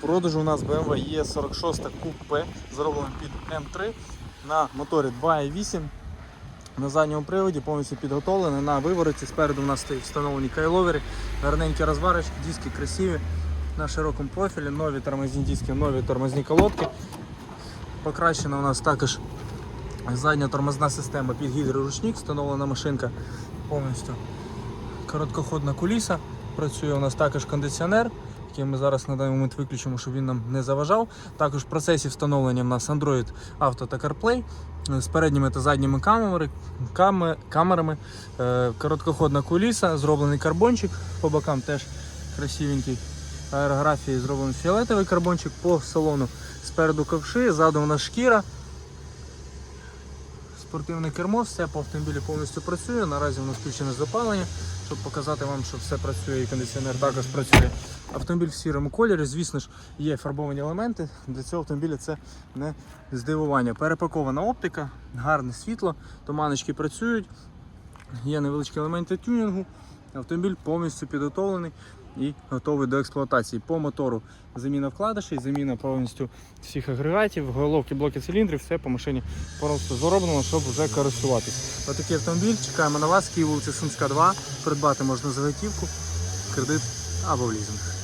продажу у нас BMW E46 Coupe, зроблений під М3 на моторі 2.8. На задньому приводі повністю підготовлений на вивороті. Спереду у нас стоїть встановлені кайловери, гарненькі розварочки, диски красиві на широкому профілі, нові тормозні диски, нові тормозні колодки. Покращена у нас також задня тормозна система під гідроручник, встановлена машинка повністю. Короткоходна куліса. Працює у нас також кондиціонер, який ми зараз на даний момент виключимо, щоб він нам не заважав. Також в процесі встановлення в нас Android Auto та CarPlay з передніми та задніми камери, каме- камерами. Е, Короткоходна куліса, зроблений карбончик, по бокам теж красивенький. Аерографії зроблений фіолетовий карбончик по салону. Спереду ковши, ззаду у нас шкіра. Спортивне кермо, все по автомобілі повністю працює. Наразі воно включене запалення, щоб показати вам, що все працює і кондиціонер також працює. Автомобіль в сірому кольорі, звісно ж, є фарбовані елементи. Для цього автомобіля це не здивування. Перепакована оптика, гарне світло, туманочки працюють, є невеличкі елементи тюнінгу. Автомобіль повністю підготовлений і готовий до експлуатації. По мотору заміна вкладишей, заміна повністю всіх агрегатів, головки, блоки циліндрів, все по машині просто зроблено, щоб вже користуватись. Отакий автомобіль чекаємо на вас, Київ вулиця Сумська 2. Придбати можна за готівку, кредит або в лізинг.